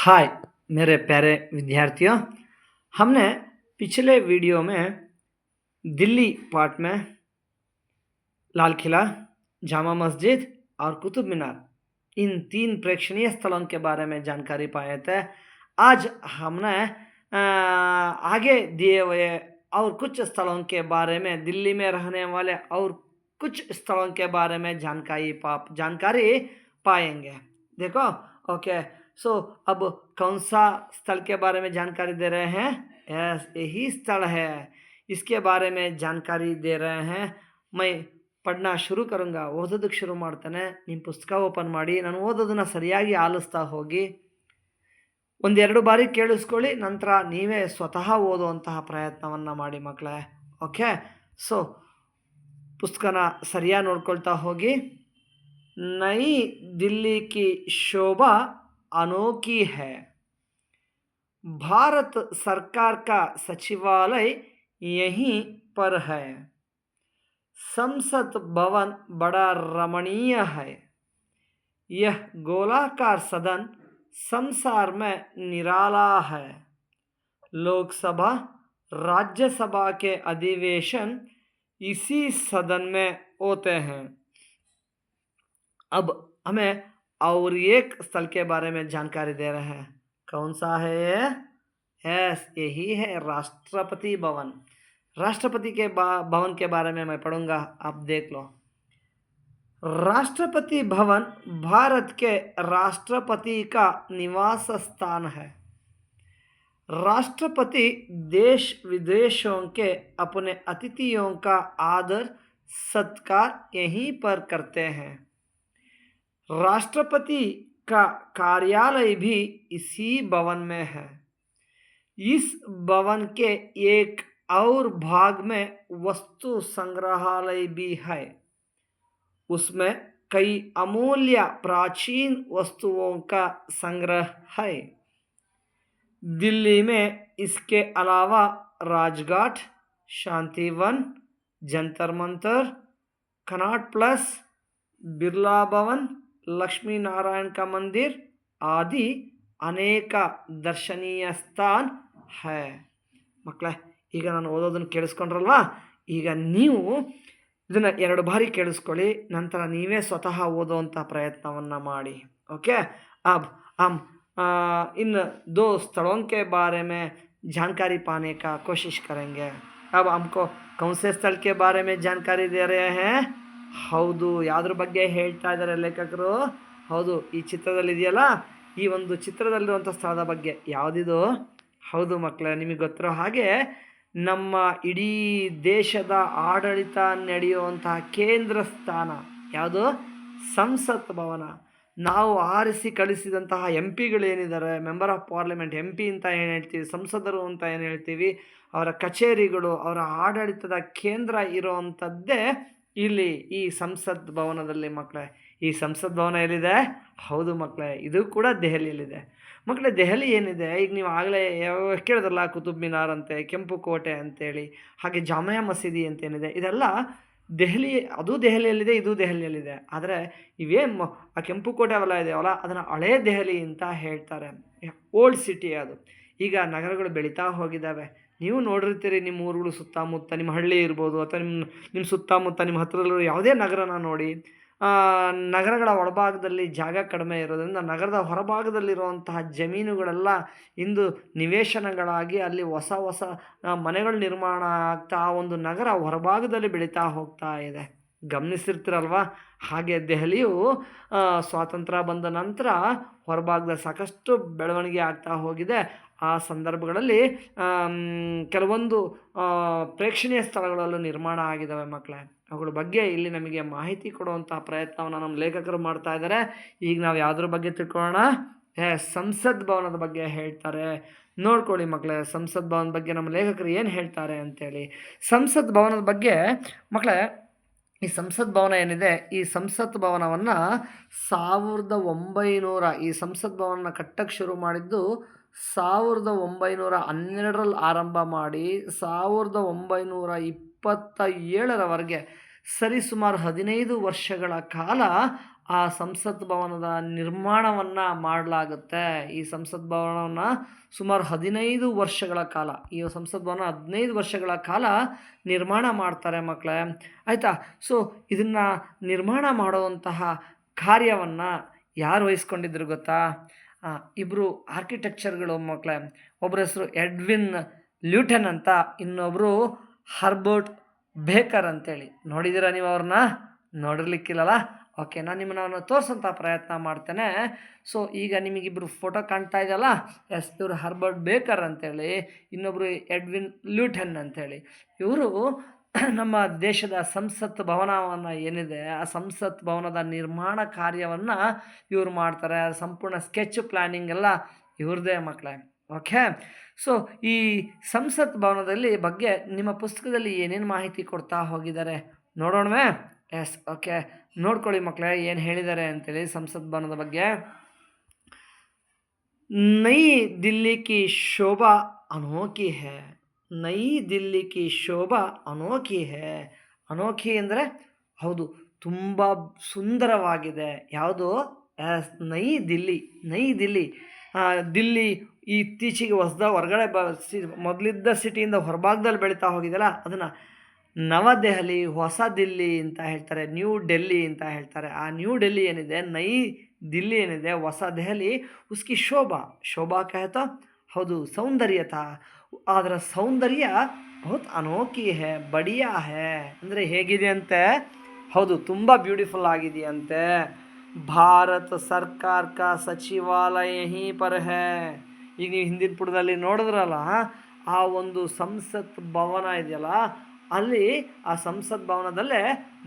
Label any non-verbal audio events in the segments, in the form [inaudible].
हाय मेरे प्यारे विद्यार्थियों, हमने पिछले वीडियो में दिल्ली पार्ट में लाल किला, जामा मस्जिद और कुतुब मीनार, इन तीन प्रेक्षणीय स्थलों के बारे में जानकारी पाए थे। आज हमने आगे दिए हुए और कुछ स्थलों के बारे में, दिल्ली में रहने वाले और कुछ स्थलों के बारे में जानकारी पा जानकारी पाएँगे। देखो, ओके सो अब कौन सा स्थल के बारे में जानकारी दे रहे हैं यस यही स्थल है इसके बारे में जानकारी दे रहे हैं मैं ಪಡ್ನಾ ಶುರು ಕರುಂಗ ಓದೋದಕ್ಕೆ ಶುರು ಮಾಡ್ತಾನೆ ನಿಮ್ಮ ಪುಸ್ತಕ ಓಪನ್ ಮಾಡಿ ನಾನು ಓದೋದನ್ನು ಸರಿಯಾಗಿ ಆಲಿಸ್ತಾ ಹೋಗಿ ಒಂದೆರಡು ಬಾರಿ ಕೇಳಿಸ್ಕೊಳ್ಳಿ ನಂತರ ನೀವೇ ಸ್ವತಃ ಓದುವಂತಹ ಪ್ರಯತ್ನವನ್ನು ಮಾಡಿ ಮಕ್ಕಳೇ ಓಕೆ ಸೊ ಪುಸ್ತಕನ ಸರಿಯಾಗಿ ನೋಡ್ಕೊಳ್ತಾ ಹೋಗಿ ನೈ ದಿಲ್ಲಿ ಕಿ ಶೋಭಾ अनोखी है। भारत सरकार का सचिवालय यहीं पर है। संसद भवन बड़ा रमणीय है। यह गोलाकार सदन संसार में निराला है। लोकसभा, राज्यसभा के अधिवेशन इसी सदन में होते हैं। अब हमें और एक स्थल के बारे में जानकारी दे रहे हैं। कौन सा है यस यही है राष्ट्रपति भवन। राष्ट्रपति के भवन के बारे में मैं पढ़ूँगा, आप देख लो। राष्ट्रपति भवन भारत के राष्ट्रपति का निवास स्थान है। राष्ट्रपति देश विदेशों के अपने अतिथियों का आदर सत्कार यहीं पर करते हैं। राष्ट्रपति का कार्यालय भी इसी भवन में है। इस भवन के एक और भाग में वस्तु संग्रहालय भी है। उसमें कई अमूल्य प्राचीन वस्तुओं का संग्रह है। दिल्ली में इसके अलावा राजघाट, शांतिवन, जंतर मंतर, कनाट प्लस, बिरला भवन लक्ष्मी नारायण का मंदिर आदि ಅನೇಕ ದರ್ಶನೀಯ ಸ್ಥಾನ್ ಹೈ ಮಕ್ಕಳೇ ಈಗ ನಾನು ಓದೋದನ್ನು ಕೇಳಿಸ್ಕೊಂಡ್ರಲ್ವಾ ಈಗ ನೀವು ಇದನ್ನು ಎರಡು ಬಾರಿ ಕೇಳಿಸ್ಕೊಳ್ಳಿ ನಂತರ ನೀವೇ ಸ್ವತಃ ಓದುವಂಥ ಪ್ರಯತ್ನವನ್ನು ಮಾಡಿ ओके अब हम आ, इन दो स्थलों के बारे में जानकारी पाने का कोशिश करेंगे अब हमको कौन से स्थल के बारे में जानकारी दे रहे हैं ಹೌದು, ಯಾವ್ದ್ರ ಬಗ್ಗೆ ಹೇಳ್ತಾ ಇದ್ದಾರೆ ಲೇಖಕರು? ಹೌದು, ಈ ಚಿತ್ರದಲ್ಲಿ ಇದೆಯಲ್ಲ ಈ ಒಂದು ಚಿತ್ರದಲ್ಲಿರುವಂಥ ಸ್ಥಳದ ಬಗ್ಗೆ. ಯಾವುದಿದು? ಹೌದು ಮಕ್ಕಳೇ, ನಿಮಗೆ ಗೊತ್ತಿರೋ ಹಾಗೆ ನಮ್ಮ ಇಡೀ ದೇಶದ ಆಡಳಿತ ನಡೆಯುವಂತಹ ಕೇಂದ್ರ ಸ್ಥಾನ ಯಾವುದು? ಸಂಸತ್ ಭವನ. ನಾವು ಆರಿಸಿ ಕಳಿಸಿದಂತಹ M ಪಿಗಳೇನಿದ್ದಾರೆ member of parliament, M P ಅಂತ ಏನು ಹೇಳ್ತೀವಿ, ಸಂಸದರು ಅಂತ ಏನು ಹೇಳ್ತೀವಿ, ಅವರ ಕಚೇರಿಗಳು, ಅವರ ಆಡಳಿತದ ಕೇಂದ್ರ ಇರುವಂಥದ್ದೇ ಇಲ್ಲಿ ಈ ಸಂಸತ್ ಭವನದಲ್ಲಿ ಮಕ್ಕಳೇ, ಈ ಸಂಸತ್ ಭವನ ಎಲ್ಲಿದೆ? ಹೌದು ಮಕ್ಕಳೇ, ಇದು ಕೂಡ ದೆಹಲಿಯಲ್ಲಿದೆ. ಮಕ್ಕಳೇ, ದೆಹಲಿ ಏನಿದೆ? ಈಗ ನೀವು ಆಗಲೇ ಯಾವ ಕೇಳಿದ್ರಲ್ಲ, ಕುತುಬ್ ಮಿನಾರ್ ಅಂತೆ, ಕೆಂಪು ಕೋಟೆ ಅಂತೇಳಿ, ಹಾಗೆ ಜಾಮಯಾ ಮಸೀದಿ ಅಂತ ಏನಿದೆ ಇದೆಲ್ಲ ದೆಹಲಿ, ಅದು ದೆಹಲಿಯಲ್ಲಿದೆ, ಇದು ದೆಹಲಿಯಲ್ಲಿದೆ. ಆದರೆ ಇವೇನು ಆ ಕೆಂಪು ಕೋಟೆ ಅವೆಲ್ಲ ಇದೆಯಲ್ಲ, ಅದನ್ನು ಹಳೇ ದೆಹಲಿ ಅಂತ ಹೇಳ್ತಾರೆ. ಓಲ್ಡ್ ಸಿಟಿ ಅದು. ಈಗ ನಗರಗಳು ಬೆಳೀತಾ ಹೋಗಿದ್ದಾವೆ. ನೀವು ನೋಡಿರ್ತೀರಿ ನಿಮ್ಮ ಊರುಗಳು ಸುತ್ತಮುತ್ತ, ನಿಮ್ಮ ಹಳ್ಳಿ ಇರ್ಬೋದು ಅಥವಾ ನಿಮ್ಮ ನಿಮ್ಮ ಸುತ್ತಮುತ್ತ, ನಿಮ್ಮ ಹತ್ತಿರದಲ್ಲಿರೋ ಯಾವುದೇ ನಗರನ ನೋಡಿ ನಗರಗಳ ಒಳಭಾಗದಲ್ಲಿ ಜಾಗ ಕಡಿಮೆ ಇರೋದರಿಂದ ನಗರದ ಹೊರಭಾಗದಲ್ಲಿರುವಂತಹ ಜಮೀನುಗಳೆಲ್ಲ ಇಂದು ನಿವೇಶನಗಳಾಗಿ ಅಲ್ಲಿ ಹೊಸ ಹೊಸ ಮನೆಗಳು ನಿರ್ಮಾಣ ಆಗ್ತಾ ಆ ಒಂದು ನಗರ ಹೊರಭಾಗದಲ್ಲಿ ಬೆಳೀತಾ ಹೋಗ್ತಾ ಇದೆ. ಗಮನಿಸಿರ್ತೀರಲ್ವಾ? ಹಾಗೆ ದೆಹಲಿಯು ಸ್ವಾತಂತ್ರ್ಯ ಬಂದ ನಂತರ ಹೊರಭಾಗದಲ್ಲಿ ಸಾಕಷ್ಟು ಬೆಳವಣಿಗೆ ಆಗ್ತಾ ಹೋಗಿದೆ. ಆ ಸಂದರ್ಭಗಳಲ್ಲಿ ಕೆಲವೊಂದು ಪ್ರೇಕ್ಷಣೀಯ ಸ್ಥಳಗಳಲ್ಲೂ ನಿರ್ಮಾಣ ಆಗಿದ್ದಾವೆ ಮಕ್ಕಳೇ ಅವುಗಳ ಬಗ್ಗೆ ಇಲ್ಲಿ ನಮಗೆ ಮಾಹಿತಿ ಕೊಡುವಂಥ ಪ್ರಯತ್ನವನ್ನು ನಮ್ಮ ಲೇಖಕರು ಮಾಡ್ತಾ ಇದ್ದಾರೆ ಈಗ ನಾವು ಯಾವುದ್ರ ಬಗ್ಗೆ ತಿಳ್ಕೊಳ್ಳೋಣ? ಸಂಸತ್ ಭವನದ ಬಗ್ಗೆ ಹೇಳ್ತಾರೆ. ನೋಡ್ಕೊಳ್ಳಿ ಮಕ್ಕಳೇ ಸಂಸತ್ ಭವನದ ಬಗ್ಗೆ ನಮ್ಮ ಲೇಖಕರು ಏನು ಹೇಳ್ತಾರೆ ಅಂತೇಳಿ. ಸಂಸತ್ ಭವನದ ಬಗ್ಗೆ ಮಕ್ಕಳೇ ಈ ಸಂಸತ್ ಭವನ ಏನಿದೆ, ಈ ಸಂಸತ್ ಭವನವನ್ನು ಸಾವಿರದ ಒಂಬೈನೂರ, ಈ ಸಂಸತ್ ಭವನ ಕಟ್ಟಕ್ಕೆ ಶುರು ಮಾಡಿದ್ದು ಸಾವಿರದ ಒಂಬೈನೂರ ಹನ್ನೆರಡರಲ್ಲಿ ಆರಂಭ ಮಾಡಿ ಸಾವಿರದ ಒಂಬೈನೂರ ಇಪ್ಪತ್ತ ಏಳರವರೆಗೆ ಸರಿಸುಮಾರು ಹದಿನೈದು ವರ್ಷಗಳ ಕಾಲ ಆ ಸಂಸತ್ ಭವನದ ನಿರ್ಮಾಣವನ್ನು ಮಾಡಲಾಗುತ್ತೆ. ಈ ಸಂಸತ್ ಭವನವನ್ನು ಸುಮಾರು ಹದಿನೈದು ವರ್ಷಗಳ ಕಾಲ, ಈ ಸಂಸತ್ ಭವನ ಹದಿನೈದು ವರ್ಷಗಳ ಕಾಲ ನಿರ್ಮಾಣ ಮಾಡ್ತಾರೆ ಮಕ್ಕಳೇ ಆಯಿತಾ? ಸೊ ಇದನ್ನು ನಿರ್ಮಾಣ ಮಾಡುವಂತಹ ಕಾರ್ಯವನ್ನು ಯಾರು ವಹಿಸ್ಕೊಂಡಿದ್ರು ಗೊತ್ತಾ? ಇಬ್ಬರು ಆರ್ಕಿಟೆಕ್ಚರ್ಗಳು ಮಕ್ಕಳೇ ಒಬ್ಬರ ಹೆಸರು ಎಡ್ವಿನ್ ಲ್ಯೂಟನ್ ಅಂತ ಇನ್ನೊಬ್ಬರು ಹರ್ಬರ್ಟ್ ಬೇಕರ್ ಅಂತೇಳಿ. ನೋಡಿದ್ದೀರಾ ನೀವು ಅವ್ರನ್ನ ನೋಡಿರ್ಲಿಕ್ಕಿಲ್ಲಲ್ಲ? ಓಕೆ ನಾನು ನಿಮ್ಮನ್ನ ತೋರಿಸೋಂಥ ಪ್ರಯತ್ನ ಮಾಡ್ತೇನೆ. ಸೊ ಈಗ ನಿಮಗಿಬ್ಬರು ಫೋಟೋ ಕಾಣ್ತಾ ಇದೆಯಲ್ಲ? ಎಸ್ ಇವರು ಹರ್ಬರ್ಟ್ ಬೇಕರ್ ಅಂತೇಳಿ ಇನ್ನೊಬ್ಬರು ಎಡ್ವಿನ್ ಲ್ಯೂಟನ್ ಅಂತೇಳಿ. ಇವರು [clears throat] ನಮ್ಮ ದೇಶದ ಸಂಸತ್ ಭವನವನ್ನು ಏನಿದೆ, ಆ ಸಂಸತ್ ಭವನದ ನಿರ್ಮಾಣ ಕಾರ್ಯವನ್ನು ಇವ್ರು ಮಾಡ್ತಾರೆ. ಸಂಪೂರ್ಣ ಸ್ಕೆಚ್ ಪ್ಲ್ಯಾನಿಂಗ್ ಎಲ್ಲ ಇವ್ರದೇ ಮಕ್ಕಳೇ ಓಕೆ? ಸೊ, ಈ ಸಂಸತ್ ಭವನದಲ್ಲಿ ಬಗ್ಗೆ ನಿಮ್ಮ ಪುಸ್ತಕದಲ್ಲಿ ಏನೇನು ಮಾಹಿತಿ ಕೊಡ್ತಾ ಹೋಗಿದ್ದಾರೆ ನೋಡೋಣವೇ? S, okay. ನೋಡ್ಕೊಳ್ಳಿ ಮಕ್ಕಳೇ ಏನು ಹೇಳಿದ್ದಾರೆ ಅಂತೇಳಿ ಸಂಸತ್ ಭವನದ ಬಗ್ಗೆ. ನೈ ದಿಲ್ಲಿ ಕಿ ಶೋಭಾ ಅನೋಖಿ ಹೇ. ನೈ ದಿಲ್ಲಿ ಕಿ ಶೋಭಾ ಅನೋಖಿ ಹೇ. ಅನೋಖಿ ಅಂದರೆ ಹೌದು, ತುಂಬ ಸುಂದರವಾಗಿದೆ. ಯಾವುದು? ನೈ ದಿಲ್ಲಿ ನೈ ದಿಲ್ಲಿ. ದಿಲ್ಲಿ ಇತ್ತೀಚೆಗೆ ಹೊಸ್ದ ಹೊರಗಡೆ ಬ, ಸಿ, ಮೊದಲಿದ್ದ ಸಿಟಿಯಿಂದ ಹೊರಭಾಗದಲ್ಲಿ ಬೆಳೀತಾ ಹೋಗಿದೆಯಲ್ಲ ಅದನ್ನು ನವದೆಹಲಿ, ಹೊಸ ದಿಲ್ಲಿ ಅಂತ ಹೇಳ್ತಾರೆ, ನ್ಯೂ ಡೆಲ್ಲಿ ಅಂತ ಹೇಳ್ತಾರೆ. ಆ ನ್ಯೂ ಡೆಲ್ಲಿ ಏನಿದೆ? ನೈ ದಿಲ್ಲಿ ಏನಿದೆ? ಹೊಸ ದೆಹಲಿ, ಉಸ್ಕಿ ಶೋಭಾ. ಶೋಭಾ ಕಹತ? ಹೌದು, ಸೌಂದರ್ಯತಾ. ಅದರ ಸೌಂದರ್ಯ ಬಹುತ್ ಅನೋಖಿ ಹೇ, ಬಡಿಯಾ ಹೇ. ಅಂದರೆ ಹೇಗಿದೆ ಅಂತೆ? ಹೌದು, ತುಂಬ ಬ್ಯೂಟಿಫುಲ್ ಆಗಿದೆಯಂತೆ ಭಾರತ ಸರ್ಕಾರ ಕ ಸಚಿವಾಲಯ ಹೀ ಪರ ಹೇ. ಈಗ ನೀವು ಹಿಂದಿನ ಪುಟದಲ್ಲಿ ನೋಡಿದ್ರಲ್ಲ, ಆ ಒಂದು ಸಂಸತ್ ಭವನ ಇದೆಯಲ್ಲ, ಅಲ್ಲಿ ಆ ಸಂಸತ್ ಭವನದಲ್ಲೇ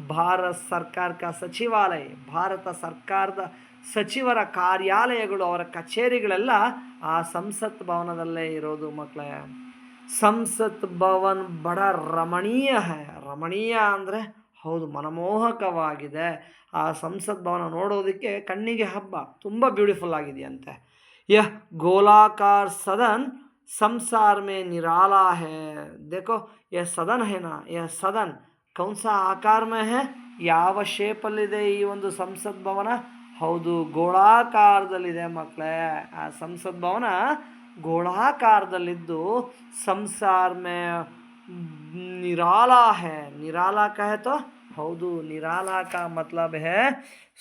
ಭಾರತ ಸರ್ಕಾರ ಕ ಸಚಿವಾಲಯ, ಭಾರತ ಸರ್ಕಾರದ ಸಚಿವರ ಕಾರ್ಯಾಲಯಗಳು, ಅವರ ಕಚೇರಿಗಳೆಲ್ಲ ಆ ಸಂಸತ್ ಭವನದಲ್ಲೇ ಇರೋದು ಮಕ್ಕಳೇ ಸಂಸತ್ ಭವನ್ ಬಡ ರಮಣೀಯ ರಮಣೀಯ ಅಂದರೆ ಹೌದು ಮನಮೋಹಕವಾಗಿದೆ. ಆ ಸಂಸತ್ ಭವನ ನೋಡೋದಕ್ಕೆ ಕಣ್ಣಿಗೆ ಹಬ್ಬ. ತುಂಬ ಬ್ಯೂಟಿಫುಲ್ ಆಗಿದೆಯಂತೆ. ಯಹ್, ಗೋಲಾಕಾರ ಸದನ್ ಸಂಸಾರ್ ಮೇ ನಿರಾಲಾ ಹೇ. ದೇಖೋ, ಯಹ ಸದನ್ ಹೇನಾ ಯ ಸದನ್ ಕೌನ್ಸ ಆಕಾರ ಮೇ ಹೇ? ಯಾವ ಶೇಪಲ್ಲಿದೆ ಈ ಒಂದು ಸಂಸತ್ ಭವನ? ಹೌದು ಗೋಳಾಕಾರದಲ್ಲಿದೆ ಮಕ್ಕಳೇ ಆ ಸಂಸತ್ ಭವನ ಗೋಳಾಕಾರದಲ್ಲಿದ್ದು ಸಂಸಾರ್ ಮೇ निराला है निराला कहे तो ಹೌದು निराला का मतलब है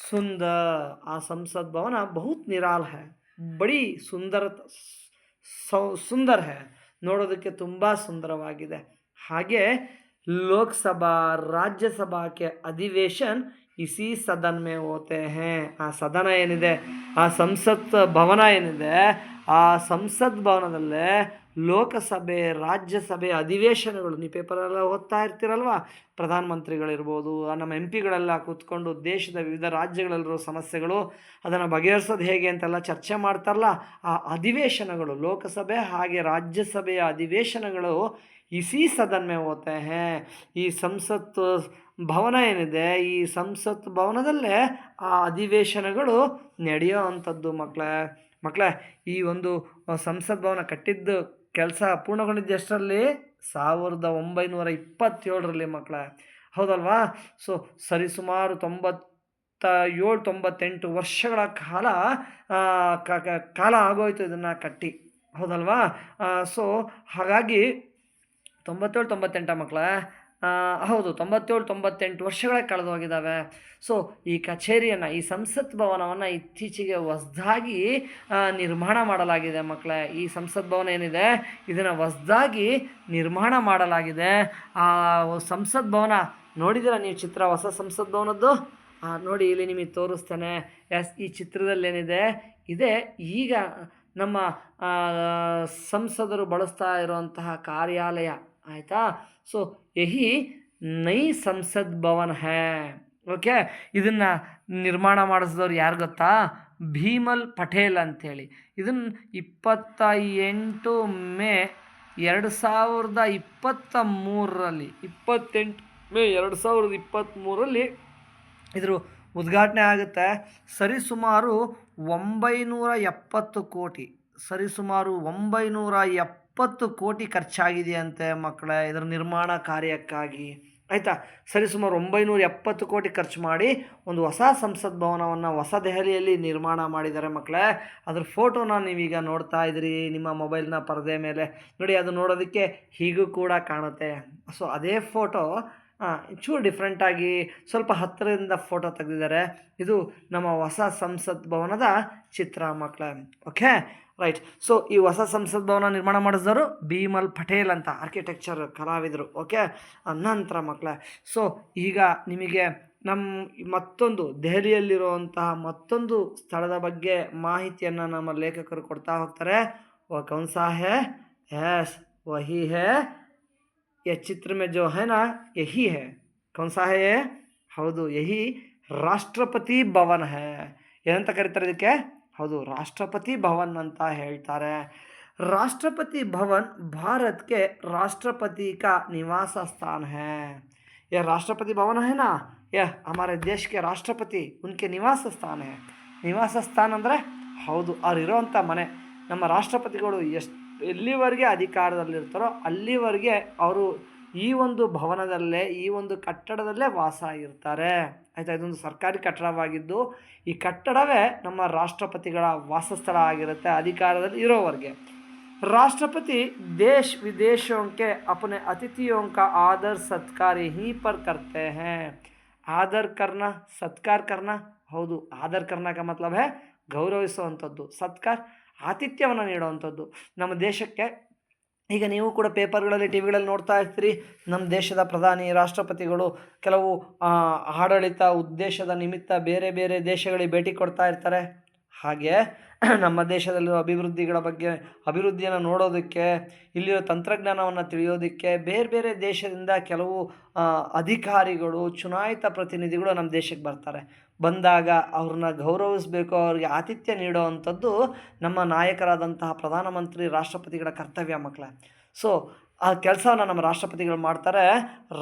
सुंदर आ संसद भवन बहुत निराल है ಬಡಿ ಸುಂದರ ಸೌ ಸುಂದರ ಹೇ ನೋಡೋದಕ್ಕೆ ತುಂಬ ಸುಂದರವಾಗಿದೆ ಹಾಗೆ ಲೋಕಸಭಾ ರಾಜ್ಯಸಭಾಕ್ಕೆ ಅಧಿವೇಶನ್ ಇಸಿ ಸದನ್ ಮೇ ಓತೆ ಹೇ. ಆ ಸದನ ಏನಿದೆ? ಆ ಸಂಸತ್ ಭವನ ಏನಿದೆ? ಆ ಸಂಸತ್ ಭವನದಲ್ಲೇ ಲೋಕಸಭೆ, ರಾಜ್ಯಸಭೆ ಅಧಿವೇಶನಗಳು. ನೀವು ಪೇಪರೆಲ್ಲ ಓದ್ತಾ ಇರ್ತೀರಲ್ವ? ಪ್ರಧಾನಮಂತ್ರಿಗಳಿರ್ಬೋದು ನಮ್ಮ ಎಂ ಪಿಗಳೆಲ್ಲ ಕೂತ್ಕೊಂಡು ದೇಶದ ವಿವಿಧ ರಾಜ್ಯಗಳಲ್ಲಿರೋ ಸಮಸ್ಯೆಗಳು, ಅದನ್ನು ಬಗೆಹರಿಸೋದು ಹೇಗೆ ಅಂತೆಲ್ಲ ಚರ್ಚೆ ಮಾಡ್ತಾರಲ್ಲ, ಆ ಅಧಿವೇಶನಗಳು, ಲೋಕಸಭೆ ಹಾಗೆ ರಾಜ್ಯಸಭೆಯ ಅಧಿವೇಶನಗಳು ಇಸಿ ಸದನ್ಮೆ ಹೋತೆ ಹೇ. ಈ ಸಂಸತ್ ಭವನ ಏನಿದೆ, ಈ ಸಂಸತ್ ಭವನದಲ್ಲೇ ಆ ಅಧಿವೇಶನಗಳು ನಡೆಯೋ ಅಂಥದ್ದು ಮಕ್ಕಳೇ ಮಕ್ಕಳೇ ಈ ಒಂದು ಸಂಸತ್ ಭವನ ಕಟ್ಟಿದ್ದು ಕೆಲಸ ಪೂರ್ಣಗೊಂಡಿದ್ದು ಎಷ್ಟರಲ್ಲಿ? ಸಾವಿರದ ಒಂಬೈನೂರ ಇಪ್ಪತ್ತೇಳರಲ್ಲಿ ಮಕ್ಕಳೇ ಹೌದಲ್ವಾ? ಸೊ, ಸರಿಸುಮಾರು ತೊಂಬತ್ತ ಏಳು ತೊಂಬತ್ತೆಂಟು ವರ್ಷಗಳ ಕಾಲ ಕಾಲ ಆಗೋಯ್ತು ಇದನ್ನು ಕಟ್ಟಿ. ಹೌದಲ್ವಾ? ಸೊ, ಹಾಗಾಗಿ ತೊಂಬತ್ತೇಳು, ತೊಂಬತ್ತೆಂಟ ಮಕ್ಕಳೇ ಹೌದು, ತೊಂಬತ್ತೇಳು, ತೊಂಬತ್ತೆಂಟು ವರ್ಷಗಳೇ ಕಳೆದು ಹೋಗಿದ್ದಾವೆ ಸೊ ಈ ಕಚೇರಿಯನ್ನು, ಈ ಸಂಸತ್ ಭವನವನ್ನು ಇತ್ತೀಚೆಗೆ ಹೊಸ್ದಾಗಿ ನಿರ್ಮಾಣ ಮಾಡಲಾಗಿದೆ ಮಕ್ಕಳೇ ಈ ಸಂಸತ್ ಭವನ ಏನಿದೆ? ಇದನ್ನು ಹೊಸ್ದಾಗಿ ನಿರ್ಮಾಣ ಮಾಡಲಾಗಿದೆ. ಆ, ಸಂಸತ್ ಭವನ ನೋಡಿದಿರ ನೀವು ಚಿತ್ರ? ಹೊಸ ಸಂಸತ್ ಭವನದ್ದು? ನೋಡಿ, ಇಲ್ಲಿ ನಿಮಗೆ ತೋರಿಸ್ತೇನೆ. ಎಸ್, ಈ ಚಿತ್ರದಲ್ಲಿ ಏನಿದೆ? ಇದೆ, ಈಗ ನಮ್ಮ ಸಂಸದರು ಬಳಸ್ತಾ ಇರುವಂತಹ ಕಾರ್ಯಾಲಯ. ಆಯಿತಾ? ಸೊ ಯಹಿ ನೈ ಸಂಸದ್ ಭವನ್ ಹೇ. ಓಕೆ? ಇದನ್ನು ನಿರ್ಮಾಣ ಮಾಡಿಸಿದವ್ರು ಯಾರು ಗೊತ್ತಾ? ಭೀಮಲ್ ಪಟೇಲ್ ಅಂಥೇಳಿ ಇದನ್ನು ಇಪ್ಪತ್ತ ಎಂಟು ಮೇ ಎರಡು ಸಾವಿರದ ಇಪ್ಪತ್ತ ಮೂರರಲ್ಲಿ ಇಪ್ಪತ್ತೆಂಟು ಮೇ ಎರಡು ಸಾವಿರದ ಇಪ್ಪತ್ತ್ಮೂರಲ್ಲಿ ಇದ್ರ ಉದ್ಘಾಟನೆ ಆಗುತ್ತೆ. ಸರಿಸುಮಾರು ಒಂಬೈನೂರ ಎಪ್ಪತ್ತು ಕೋಟಿ, ಸರಿಸುಮಾರು ಒಂಬೈನೂರ ಎಪ್ಪತ್ತು ಕೋಟಿ ಖರ್ಚಾಗಿದೆಯಂತೆ ಮಕ್ಕಳ, ಇದರ ನಿರ್ಮಾಣ ಕಾರ್ಯಕ್ಕಾಗಿ. ಆಯಿತಾ? ಸರಿಸುಮಾರು ಒಂಬೈನೂರ ಎಪ್ಪತ್ತು ಕೋಟಿ ಖರ್ಚು ಮಾಡಿ ಒಂದು ಹೊಸ ಸಂಸತ್ ಭವನವನ್ನು ಹೊಸ ದೆಹಲಿಯಲ್ಲಿ ನಿರ್ಮಾಣ ಮಾಡಿದ್ದಾರೆ ಮಕ್ಕಳೇ. ಅದ್ರ ಫೋಟೋನ ನೀವೀಗ ನೋಡ್ತಾ ಇದ್ದೀರಿ, ನಿಮ್ಮ ಮೊಬೈಲ್ನ ಪರದೆ ಮೇಲೆ. ನೋಡಿ, ಅದು ನೋಡೋದಕ್ಕೆ ಹೀಗೂ ಕೂಡ ಕಾಣುತ್ತೆ. ಸೊ, ಅದೇ ಫೋಟೋ ಚೂರು ಡಿಫ್ರೆಂಟಾಗಿ ಸ್ವಲ್ಪ ಹತ್ತಿರದಿಂದ ಫೋಟೋ ತೆಗೆದಿದ್ದಾರೆ. ಇದು ನಮ್ಮ ಹೊಸ ಸಂಸತ್ ಭವನದ ಚಿತ್ರ ಮಕ್ಕಳ ಓಕೆ ರೈಟ್ ಸೊ ಈ ಹೊಸ ಸಂಸತ್ ಭವನ ನಿರ್ಮಾಣ ಮಾಡಿಸಿದವರು ಭೀಮಲ್ ಪಟೇಲ್ ಅಂತ ಆರ್ಕಿಟೆಕ್ಚರ್ ಕಲಾವಿದರು. ಓಕೆ ನಂತರ ಮಕ್ಕಳೇ ಸೊ ಈಗ ನಿಮಗೆ ನಮ್ಮ ಮತ್ತೊಂದು ದೆಹಲಿಯಲ್ಲಿರುವಂತಹ ಮತ್ತೊಂದು ಸ್ಥಳದ ಬಗ್ಗೆ ಮಾಹಿತಿಯನ್ನು ನಮ್ಮ ಲೇಖಕರು ಕೊಡ್ತಾ ಹೋಗ್ತಾರೆ. ವ ಕೌನ್ಸಾ ಹೇ ಎಸ್ ವಹಿ ಹೇ? ये चित्र में जो है ना यही है कौन सा है ये ಹೌದು ಯಹಿ ರಾಷ್ಟ್ರಪತಿ ಭವನ್ ಹೇ ಏನಂತ ಕರೀತಾರೆ ಇದಕ್ಕೆ ಹೌದು ರಾಷ್ಟ್ರಪತಿ ಭವನ್ ಅಂತ ಹೇಳ್ತಾರೆ राष्ट्रपति भवन भारत के राष्ट्रपति का निवास स्थान है यह राष्ट्रपति भवन है ना यह हमारे देश के राष्ट्रपति उनके निवास स्थान है ನಿವಾಸ ಸ್ಥಾನ ಅಂದರೆ ಹೌದು ಅವ್ರು ಇರೋವಂಥ ಮನೆ ನಮ್ಮ ರಾಷ್ಟ್ರಪತಿಗಳು ಎಷ್ಟು ಎಲ್ಲಿವರೆಗೆ ಅಧಿಕಾರದಲ್ಲಿರ್ತಾರೋ ಅಲ್ಲಿವರೆಗೆ ಅವರು ಈ ಒಂದು ಭವನದಲ್ಲೇ ಈ ಒಂದು ಕಟ್ಟಡದಲ್ಲೇ ವಾಸ ಇರ್ತಾರೆ ಆಯಿತಾ ಇದೊಂದು ಸರ್ಕಾರಿ ಕಟ್ಟಡವಾಗಿದ್ದು ಈ ಕಟ್ಟಡವೇ ನಮ್ಮ ರಾಷ್ಟ್ರಪತಿಗಳ ವಾಸಸ್ಥಳ ಆಗಿರುತ್ತೆ ಅಧಿಕಾರದಲ್ಲಿ ಇರೋವರೆಗೆ राष्ट्रपति देश विदेशों के अपने अतिथियों का आदर सत्कार यहीं पर करते हैं ಆದರ್ ಕರ್ನ ಸತ್ಕಾರ ಕರ್ನ ಹೌದು ಆದರ್ ಕರ್ನ ಕ ಮತ್ಲಬ್ ಹೇ ಗೌರವಿಸುವಂಥದ್ದು ಸತ್ಕಾರ ಆತಿಥ್ಯವನ್ನು ನೀಡುವಂಥದ್ದು. ನಮ್ಮ ದೇಶಕ್ಕೆ ಈಗ ನೀವು ಕೂಡ ಪೇಪರ್ಗಳಲ್ಲಿ ಟಿ ವಿಗಳಲ್ಲಿ ನೋಡ್ತಾ ಇರ್ತೀರಿ. ನಮ್ಮ ದೇಶದ ಪ್ರಧಾನಿ, ರಾಷ್ಟ್ರಪತಿಗಳು ಕೆಲವು ಆಡಳಿತ ಉದ್ದೇಶದ ನಿಮಿತ್ತ ಬೇರೆ ಬೇರೆ ದೇಶಗಳಿಗೆ ಭೇಟಿ ಕೊಡ್ತಾ ಇರ್ತಾರೆ. ಹಾಗೆ ನಮ್ಮ ದೇಶದಲ್ಲಿರೋ ಅಭಿವೃದ್ಧಿಗಳ ಬಗ್ಗೆ, ಅಭಿವೃದ್ಧಿಯನ್ನು ನೋಡೋದಕ್ಕೆ, ಇಲ್ಲಿರೋ ತಂತ್ರಜ್ಞಾನವನ್ನು ತಿಳಿಯೋದಕ್ಕೆ, ಬೇರೆ ಬೇರೆ ದೇಶದಿಂದ ಕೆಲವು ಅಧಿಕಾರಿಗಳು, ಚುನಾಯಿತ ಪ್ರತಿನಿಧಿಗಳು ನಮ್ಮ ದೇಶಕ್ಕೆ ಬರ್ತಾರೆ. ಬಂದಾಗ ಅವ್ರನ್ನ ಗೌರವಿಸಬೇಕು, ಅವ್ರಿಗೆ ಆತಿಥ್ಯ ನೀಡುವಂಥದ್ದು ನಮ್ಮ ನಾಯಕರಾದಂತಹ ಪ್ರಧಾನಮಂತ್ರಿ ರಾಷ್ಟ್ರಪತಿಗಳ ಕರ್ತವ್ಯ ಮಕ್ಕಳ ಸೊ ಆ ಕೆಲಸವನ್ನು ನಮ್ಮ ರಾಷ್ಟ್ರಪತಿಗಳು ಮಾಡ್ತಾರೆ.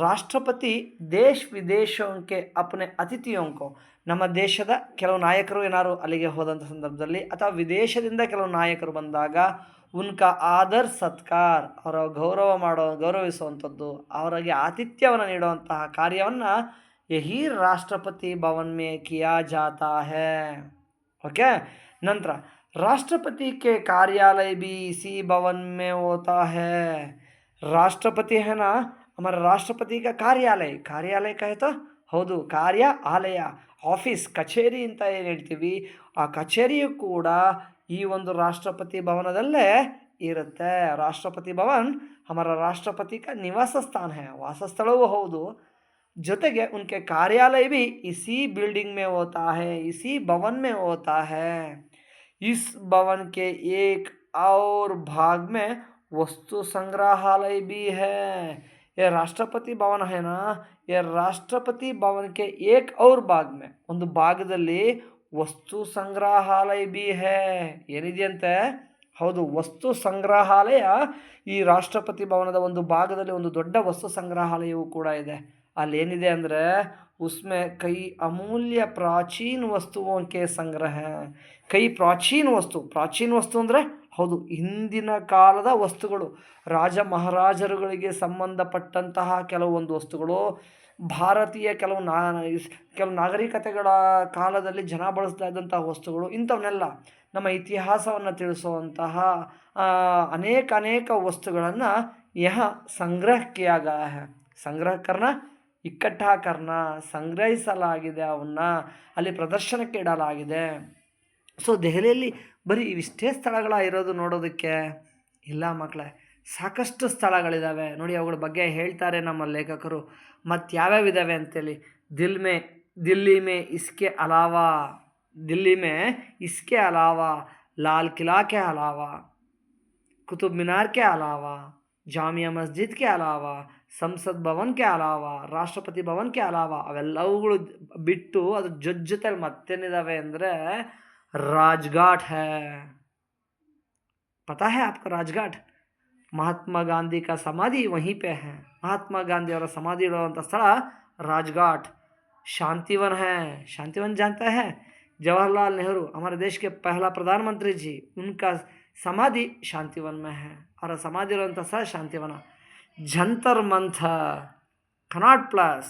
ರಾಷ್ಟ್ರಪತಿ ದೇಶ ವಿದೇಶಕ್ಕೆ ಅಪನೆ ಅತಿಥಿಯೋಂಕು ನಮ್ಮ ದೇಶದ ಕೆಲವು ನಾಯಕರು ಏನಾರು ಅಲ್ಲಿಗೆ ಹೋದಂಥ ಸಂದರ್ಭದಲ್ಲಿ ಅಥವಾ ವಿದೇಶದಿಂದ ಕೆಲವು ನಾಯಕರು ಬಂದಾಗ ಉನ್ಕ ಆದರ್ ಸತ್ಕಾರ್, ಅವರ ಗೌರವ ಮಾಡೋ, ಗೌರವಿಸುವಂಥದ್ದು, ಅವರಿಗೆ ಆತಿಥ್ಯವನ್ನು ನೀಡುವಂತಹ ಕಾರ್ಯವನ್ನು ಯಹಿ ರಾಷ್ಟ್ರಪತಿ ಭವನ್ ಮೇ ಕಿಯಾ ಜಾತಾ ಹೇ ಓಕೆ ನಂತರ ರಾಷ್ಟ್ರಪತಿ ಕೆ ಕಾರ್ಯಾಲಯ ಬಿ ಸಿ ಭವನ್ ಮೇ ಹೋತಾ ಹೇ ರಾಷ್ಟ್ರಪತಿ ಹನ ಅಮರ ರಾಷ್ಟ್ರಪತಿ ಕ ಕಾರ್ಯಾಲಯ ಕಾರ್ಯಾಲಯಕ್ಕಾಯ್ತು ಹೌದು ಕಾರ್ಯ ಆಲಯ ಆಫೀಸ್ ಕಚೇರಿ ಅಂತ ಏನು ಹೇಳ್ತೀವಿ ಆ ಕಚೇರಿಯು ಕೂಡ ಈ ಒಂದು ರಾಷ್ಟ್ರಪತಿ ಭವನದಲ್ಲೇ ಇರುತ್ತೆ ರಾಷ್ಟ್ರಪತಿ ಭವನ್ ಅಮರ ರಾಷ್ಟ್ರಪತಿ ಕ ನಿವಾಸ ಸ್ಥಾನ ಹೇ ವಾಸಸ್ಥಳವೂ ಹೌದು ಜೊತೆಗೆ ಉನ್ಕೆ ಕಾರ್ಯಾಲಯ ಭೀ ಇಸಿ ಬಿಲ್ಡಿಂಗ್ ಮೇ ಹೋತಾ ಹೇ, ಇಸಿ ಭವನ್ ಮೇ ಹೋತಾ ಹೇ. ಇಸ್ ಭವನ್ ಕೆ ಏಕ್ ಔರ್ ಭಾಗ್ ಮೇ ವಸ್ತು ಸಂಗ್ರಹಾಲಯ ಭೀ ಹೇ. ये ರಾಷ್ಟ್ರಪತಿ ಭವನ ಹೇನಾ ಎ ರಾಷ್ಟ್ರಪತಿ ಭವನಕ್ಕೆ ಏಕ್ ಔರ್ ಭಾಗ್ ಮೇ ಒಂದು ಭಾಗದಲ್ಲಿ ವಸ್ತು ಸಂಗ್ರಹಾಲಯ ಬಿ ಹೇ. ಏನಿದೆಯಂತೆ? ಹೌದು, ವಸ್ತು ಸಂಗ್ರಹಾಲಯ ಈ ರಾಷ್ಟ್ರಪತಿ ಭವನದ ಒಂದು ಭಾಗದಲ್ಲಿ ಒಂದು ದೊಡ್ಡ ವಸ್ತು ಸಂಗ್ರಹಾಲಯವು ಕೂಡ ಇದೆ. ಅಲ್ಲಿ ಏನಿದೆ ಅಂದರೆ ಉಸ್ಮೆ ಕೈ ಅಮೂಲ್ಯ ಪ್ರಾಚೀನ ವಸ್ತುವೋಂಕೆ ಸಂಗ್ರಹ. ಕೈ ಪ್ರಾಚೀನ ವಸ್ತು. ಪ್ರಾಚೀನ ವಸ್ತು ಅಂದರೆ ಹೌದು, ಹಿಂದಿನ ಕಾಲದ ವಸ್ತುಗಳು. ರಾಜ ಮಹಾರಾಜರುಗಳಿಗೆ ಸಂಬಂಧಪಟ್ಟಂತಹ ಕೆಲವೊಂದು ವಸ್ತುಗಳು. ಭಾರತೀಯ ಕೆಲವು ನಾ, ಕೆಲವು ನಾಗರಿಕತೆಗಳ ಕಾಲದಲ್ಲಿ ಜನ ಬಳಸ್ತಾ ಇದ್ದಂತಹ ವಸ್ತುಗಳು. ಇಂಥವನ್ನೆಲ್ಲ ನಮ್ಮ ಇತಿಹಾಸವನ್ನು ತಿಳಿಸುವಂತಹ ಅನೇಕ ಅನೇಕ ವಸ್ತುಗಳನ್ನು ಯಹ ಸಂಗ್ರಹಕ್ಕೆ ಆಗ ಗಯಾ ಹೈ ಸಂಗ್ರಹ ಕರ್ನ ಇಕ್ಕಟ್ಟಾಕರ್ನ ಸಂಗ್ರಹಿಸಲಾಗಿದೆ, ಅವನ್ನ ಅಲ್ಲಿ ಪ್ರದರ್ಶನಕ್ಕೆ ಇಡಲಾಗಿದೆ. ಸೊ ದೆಹಲಿಯಲ್ಲಿ ಬರೀ ಇವಿಷ್ಟೇ ಸ್ಥಳಗಳ ಇರೋದು ನೋಡೋದಕ್ಕೆ ಇಲ್ಲ ಮಕ್ಕಳೇ, ಸಾಕಷ್ಟು ಸ್ಥಳಗಳಿದ್ದಾವೆ ನೋಡಿ, ಅವುಗಳ ಬಗ್ಗೆ ಹೇಳ್ತಾರೆ ನಮ್ಮ ಲೇಖಕರು. ಮತ್ತು ಯಾವ್ಯಾವಿದ್ದಾವೆ ಅಂತೇಳಿ. ದಿಲ್ಮೆ ದಿಲ್ಲಿ ಮೇ ಇಸ್ಕೆ ಅಲಾವಾ. ದಿಲ್ಲಿ ಮೇ ಇಸ್ಕೆ ಅಲಾವಾ. ಲಾಲ್ ಕಿಲಾ ಕೆ ಅಲಾವಾ. ಕುತುಬ್ ಮಿನಾರ್ಕೆ ಅಲಾವಾ. ಜಾಮಿಯಾ ಮಸ್ಜಿದ್ಕೆ ಅಲಾವಾ. ಸಂಸತ್ ಭವನ್ ಕೆ ಅಲಾವ ರಾಷ್ಟ್ರಪತಿ ಭವನ್ ಕೆ ಅಲಾವ ಅವೆಲ್ಲವುಗಳು ಬಿಟ್ಟು ಅದ್ರ ಜೊತೆ ಜೊತೆಲಿ ಮತ್ತೇನಿದಾವೆ ಅಂದರೆ ರಾಜ್ಘಾಟ್ ಹೇ ಪತಾ ಹೇ ಆಪ್ಕ ರಾಜ್ಘಾಟ್ ಮಹಾತ್ಮ ಗಾಂಧಿ का समाधि वहीं पे है ಮಹಾತ್ಮ ಗಾಂಧಿ ಅವರ ಸಮಾಧಿ ಇರುವಂಥ ಸ್ಥಳ ರಾಜ್ಘಾಟ್ शांतिवन है शांतिवन जानता है जवाहरलाल नेहरू हमारे देश के पहला प्रधानमंत्री जी उनका समाधि शांतिवन में है और समाधि ಇರುವಂಥ ಸ್ಥಳ ಶಾಂತಿವನ ಜಂತರ್ ಮಂಥರ್ कनॉट प्लस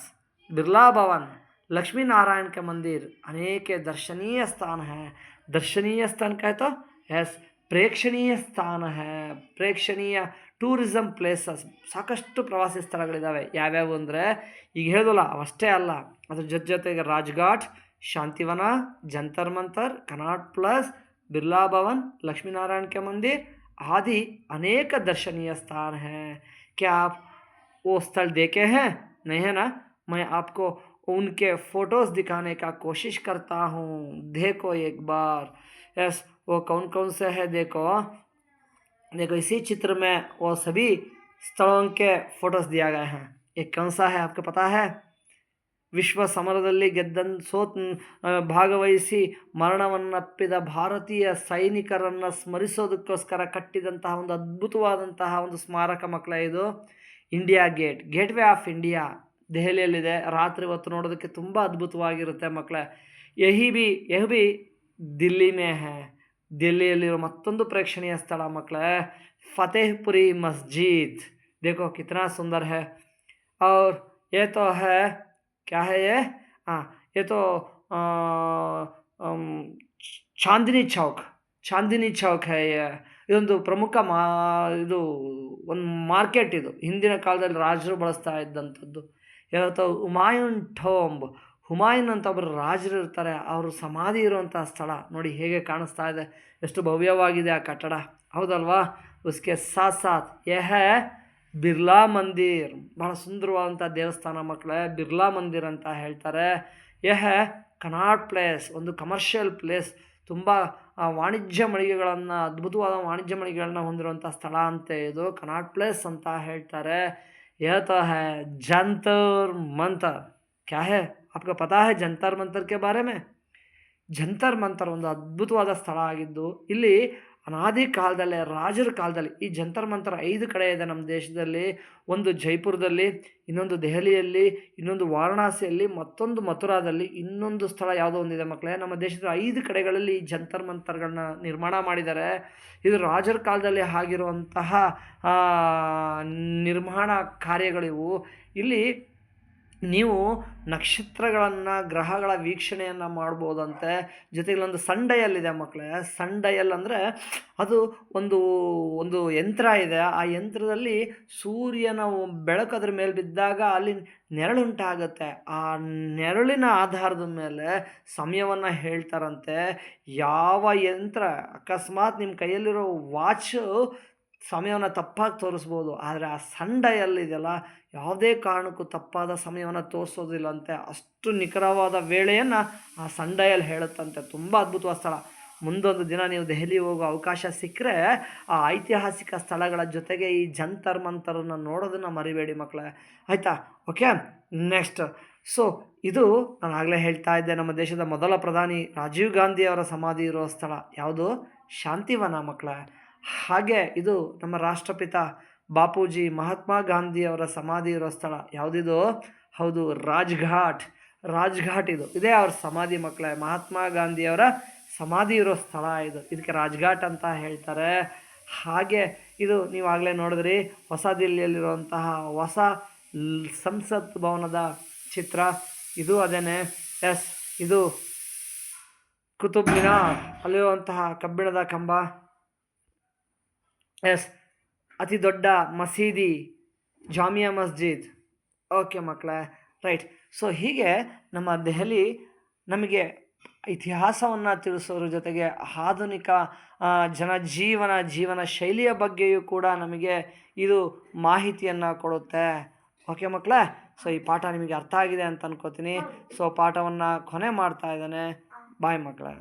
बिरला भवन लक्ष्मी नारायण के मंदिर अनेक दर्शनीय स्थान है दर्शनीय स्थान कहे तो यस ಪ್ರೇಕ್ಷಣೀಯ ಸ್ಥಾನ ಹೇ ಪ್ರೇಕ್ಷಣೀಯ ಟೂರಿಸಮ್ ಪ್ಲೇಸಸ್ ಸಾಕಷ್ಟು ಪ್ರವಾಸಿ ಸ್ಥಳಗಳಿದ್ದಾವೆ ಯಾವ್ಯಾವು ಅಂದರೆ ಈಗ ಹೇಳಿದಲ್ಲ ಅವಷ್ಟೇ ಅಲ್ಲ ಅದ್ರ ಜೊತೆ ಜೊತೆಗೆ ರಾಜ್ಘಾಟ್ ಶಾಂತಿವನ ಜಂತರ್ ಮಂತರ್ ಕನಾಟ್ ಪ್ಲಸ್ बिरला भवन लक्ष्मी नारायण के मंदिर आदि अनेक दर्शनीय स्थान हैं क्या आप वो स्थल देखे हैं? नहीं है ना? मैं आपको उनके फ़ोटोज़ दिखाने का कोशिश करता हूँ। देखो एक बार। यस, वो कौन कौन से है? देखो। देखो, इसी चित्र में वो सभी स्थलों के फ़ोटोज़ दिया गए हैं। ये कौन सा है, आपको पता है? ವಿಶ್ವ ಸಮರದಲ್ಲಿ ಗೆದ್ದನ್ ಸೋತ್ ಆ, ಭಾಗವಹಿಸಿ ಮರಣವನ್ನಪ್ಪಿದ ಭಾರತೀಯ ಸೈನಿಕರನ್ನು ಸ್ಮರಿಸೋದಕ್ಕೋಸ್ಕರ ಕಟ್ಟಿದಂತಹ ಒಂದು ಅದ್ಭುತವಾದಂತಹ ಒಂದು ಸ್ಮಾರಕ ಮಕ್ಕಳ ಇದು India gate gateway of India ದೆಹಲಿಯಲ್ಲಿದೆ ರಾತ್ರಿ ಹೊತ್ತು ನೋಡೋದಕ್ಕೆ ತುಂಬ ಅದ್ಭುತವಾಗಿರುತ್ತೆ ಮಕ್ಕಳೇ ಯಹಿ ಬಿ ಯಹ್ ಬಿ ದಿಲ್ಲಿ ಮೇ ಹೇ ದಿಲ್ಲಿಯಲ್ಲಿರೋ ಮತ್ತೊಂದು ಪ್ರೇಕ್ಷಣೀಯ ಸ್ಥಳ ಮಕ್ಕಳೇ ಫತೇಹ್ಪುರಿ ಮಸ್ಜಿದ್ देखो कितना सुंदर है और ये तो है क्या है ये हाँ ये तो आ, अम, ಚಾಂದಿನಿ ಚೌಕ್ ಚಾಂದಿನಿ ಚೌಕ್ ಹೇ ये. ಇದೊಂದು ಪ್ರಮುಖ ಮಾ ಇದು ಒಂದು ಮಾರ್ಕೆಟ್ ಇದು ಹಿಂದಿನ ಕಾಲದಲ್ಲಿ ರಾಜರು ಬಳಸ್ತಾ ಇದ್ದಂಥದ್ದು ಯಾವತ್ತೋ ಹುಮಾಯೂನ್ ಟೋಂಬ್ ಹುಮಾಯೂನ್ ಅಂತ ಒಬ್ಬರು ರಾಜರು ಇರ್ತಾರೆ ಅವರು ಸಮಾಧಿ ಇರುವಂಥ ಸ್ಥಳ ನೋಡಿ ಹೇಗೆ ಕಾಣಿಸ್ತಾ ಇದೆ ಎಷ್ಟು ಭವ್ಯವಾಗಿದೆ ಆ ಕಟ್ಟಡ ಹೌದಲ್ವಾ ಉಸ್ಕೆ ಸಾಥ್ ಸಾಥ್ ಯಹ ಬಿರ್ಲಾ ಮಂದಿರ್ ಬಹಳ ಸುಂದರವಾದಂಥ ದೇವಸ್ಥಾನ ಮಕ್ಕಳೇ ಬಿರ್ಲಾ ಮಂದಿರ್ ಅಂತ ಹೇಳ್ತಾರೆ ಯಹ ಕನಾಟ್ ಪ್ಲೇಸ್ ಒಂದು ಕಮರ್ಷಿಯಲ್ ಪ್ಲೇಸ್ ತುಂಬ ಆ, ವಾಣಿಜ್ಯ ಮಳಿಗೆಗಳನ್ನು ಅದ್ಭುತವಾದ ವಾಣಿಜ್ಯ ಮಳಿಗೆಗಳನ್ನ ಹೊಂದಿರುವಂಥ ಸ್ಥಳ ಅಂತೆ ಇದು ಕನಾಟ್ ಪ್ಲೇಸ್ ಅಂತ ಹೇಳ್ತಾರೆ यह तो है जंतर मंतर क्या है आपको पता है जंतर मंतर के बारे में ಜಂತರ್ ಮಂತರ್ ಒಂದು ಅದ್ಭುತವಾದ ಸ್ಥಳ ಆಗಿದ್ದು ಇಲ್ಲಿ ಅನಾದಿ ಕಾಲದಲ್ಲೇ, ರಾಜರ ಕಾಲದಲ್ಲಿ, ಈ ಜಂತರ್ ಮಂತರ ಐದು ಕಡೆ ಇದೆ ನಮ್ಮ ದೇಶದಲ್ಲಿ. ಒಂದು ಜೈಪುರದಲ್ಲಿ, ಇನ್ನೊಂದು ದೆಹಲಿಯಲ್ಲಿ, ಇನ್ನೊಂದು ವಾರಣಾಸಿಯಲ್ಲಿ, ಮತ್ತೊಂದು ಮಥುರಾದಲ್ಲಿ, ಇನ್ನೊಂದು ಸ್ಥಳ ಯಾವುದೋ ಒಂದಿದೆ ಮಕ್ಕಳೇ. ನಮ್ಮ ದೇಶದ ಐದು ಕಡೆಗಳಲ್ಲಿ ಈ ಜಂತರ್ ಮಂತರ್ಗಳನ್ನ ನಿರ್ಮಾಣ ಮಾಡಿದ್ದಾರೆ. ಇದು ರಾಜರ ಕಾಲದಲ್ಲಿ ಆಗಿರುವಂತಹ ನಿರ್ಮಾಣ ಕಾರ್ಯಗಳಿವು. ಇಲ್ಲಿ ನೀವು ನಕ್ಷತ್ರಗಳನ್ನು, ಗ್ರಹಗಳ ವೀಕ್ಷಣೆಯನ್ನು ಮಾಡ್ಬೋದಂತೆ. ಜೊತೆಗೆ ಒಂದು ಇದೆ ಮಕ್ಕಳೇ ಸಂಡಯಲ್ ಅಂದರೆ ಅದು ಒಂದು ಒಂದು ಯಂತ್ರ ಇದೆ. ಆ ಯಂತ್ರದಲ್ಲಿ ಸೂರ್ಯನ ಬೆಳಕು ಅದ್ರ ಮೇಲೆ ಬಿದ್ದಾಗ ಅಲ್ಲಿ ನೆರಳುಂಟಾಗುತ್ತೆ. ಆ ನೆರಳಿನ ಆಧಾರದ ಮೇಲೆ ಸಮಯವನ್ನು ಹೇಳ್ತಾರಂತೆ. ಯಾವ ಯಂತ್ರ, ಅಕಸ್ಮಾತ್ ನಿಮ್ಮ ಕೈಯಲ್ಲಿರೋ ವಾಚು ಸಮಯವನ್ನು ತಪ್ಪಾಗಿ ತೋರಿಸ್ಬೋದು, ಆದರೆ ಆ ಸಂಡೆಯಲ್ಲಿದೆಯಲ್ಲ, ಯಾವುದೇ ಕಾರಣಕ್ಕೂ ತಪ್ಪಾದ ಸಮಯವನ್ನು ತೋರಿಸೋದಿಲ್ಲಂತೆ, ಅಷ್ಟು ನಿಖರವಾದ ವೇಳೆಯನ್ನು ಆ ಸಂಡೆಯಲ್ಲಿ ಹೇಳುತ್ತಂತೆ. ತುಂಬ ಅದ್ಭುತವಾದ ಸ್ಥಳ. ಮುಂದೊಂದು ದಿನ ನೀವು ದೆಹಲಿ ಹೋಗೋ ಅವಕಾಶ ಸಿಕ್ಕರೆ, ಆ ಐತಿಹಾಸಿಕ ಸ್ಥಳಗಳ ಜೊತೆಗೆ ಈ ಜಂತರ್ ಮಂತರನ್ನು ನೋಡೋದನ್ನು ಮರಿಬೇಡಿ ಮಕ್ಕಳೇ. ಆಯಿತಾ? ಓಕೆ? ನೆಕ್ಸ್ಟ್. ಸೊ, ಇದು ನಾನು ಆಗಲೇ ಹೇಳ್ತಾ ಇದ್ದೆ, ನಮ್ಮ ದೇಶದ ಮೊದಲ ಪ್ರಧಾನಿ ರಾಜೀವ್ ಗಾಂಧಿ ಅವರ ಸಮಾಧಿ ಇರೋ ಸ್ಥಳ. ಯಾವುದು? ಶಾಂತಿವನ ಮಕ್ಕಳೇ. ಹಾಗೆ ಇದು ನಮ್ಮ ರಾಷ್ಟ್ರಪಿತ ಬಾಪೂಜಿ ಮಹಾತ್ಮ ಗಾಂಧಿ ಅವರ ಸಮಾಧಿ ಇರೋ ಸ್ಥಳ. ಯಾವುದಿದು? ಹೌದು, ರಾಜ್ಘಾಟ್. ರಾಜ್ಘಾಟ್ ಇದು. ಇದೇ ಅವ್ರ ಸಮಾಧಿ ಮಕ್ಕಳೇ. ಮಹಾತ್ಮ ಗಾಂಧಿಯವರ ಸಮಾಧಿ ಇರೋ ಸ್ಥಳ ಇದು. ಇದಕ್ಕೆ ರಾಜ್ಘಾಟ್ ಅಂತ ಹೇಳ್ತಾರೆ. ಹಾಗೆ ಇದು ನೀವು ಆಗಲೇ ನೋಡಿದ್ರಿ, ಹೊಸ ದಿಲ್ಲಿಯಲ್ಲಿರುವಂತಹ ಹೊಸ ಸಂಸತ್ ಭವನದ ಚಿತ್ರ. ಇದು ಅದೇನೆ. ಎಸ್, ಇದು ಕುತುಬ್ ಮಿನಾರ್ ಅಲ್ಲಿರುವಂತಹ ಕಬ್ಬಿಣದ ಕಂಬ. ಎಸ್. ಅತಿ ದೊಡ್ಡ ಮಸೀದಿ, ಜಾಮಿಯಾ ಮಸ್ಜಿದ್. ಓಕೆ ಮಕ್ಕಳೇ ರೈಟ್. ಸೊ ಹೀಗೆ ನಮ್ಮ ದೆಹಲಿ ನಮಗೆ ಇತಿಹಾಸವನ್ನು ತಿಳಿಸೋದ್ರ ಜೊತೆಗೆ ಆಧುನಿಕ ಜನಜೀವನ, ಜೀವನ ಶೈಲಿಯ ಬಗ್ಗೆಯೂ ಕೂಡ ನಮಗೆ ಇದು ಮಾಹಿತಿಯನ್ನು ಕೊಡುತ್ತೆ. ಓಕೆ ಮಕ್ಕಳೇ ಸೊ ಈ ಪಾಠ ನಿಮಗೆ ಅರ್ಥ ಆಗಿದೆ ಅಂತ ಅನ್ಕೋತೀನಿ. ಸೊ ಪಾಠವನ್ನು ಕೊನೆ ಮಾಡ್ತಾ ಇದ್ದಾನೆ. ಬಾಯ್ ಮಕ್ಕಳೇ